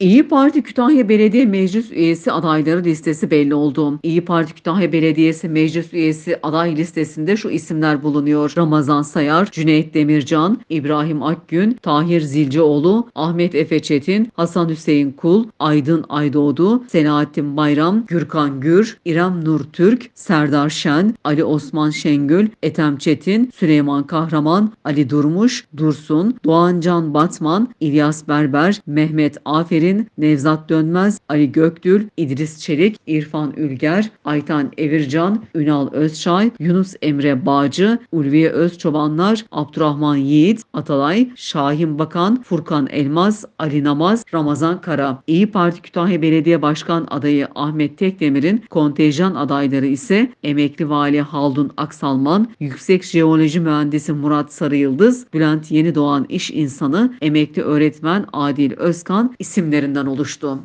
İyi Parti Kütahya Belediye Meclis Üyesi adayları listesi belli oldu. İyi Parti Kütahya Belediyesi Meclis Üyesi aday listesinde şu isimler bulunuyor. Ramazan Sayar, Cüneyt Demircan, İbrahim Akgün, Tahir Zilcioğlu, Ahmet Efe Çetin, Hasan Hüseyin Kul, Aydın Aydoğdu, Selahattin Bayram, Gürkan Gür, İrem Nur Türk, Serdar Şen, Ali Osman Şengül, Ethem Çetin, Süleyman Kahraman, Ali Durmuş, Dursun, Doğancan Batman, İlyas Berber, Mehmet Aferin, Nevzat Dönmez, Ali Gökdül, İdris Çelik, İrfan Ülger, Aytan Evircan, Ünal Özçay, Yunus Emre Bağcı, Ulviye Özçobanlar, Abdurrahman Yiğit, Atalay, Şahin Bakan, Furkan Elmaz, Ali Namaz, Ramazan Kara. İyi Parti Kütahya Belediye Başkan adayı Ahmet Tekdemir'in kontenjan adayları ise emekli vali Haldun Aksalman, yüksek jeoloji mühendisi Murat Sarıyıldız, Bülent Yenidoğan iş insanı, emekli öğretmen Adil Özkan isimlerinden oluştu.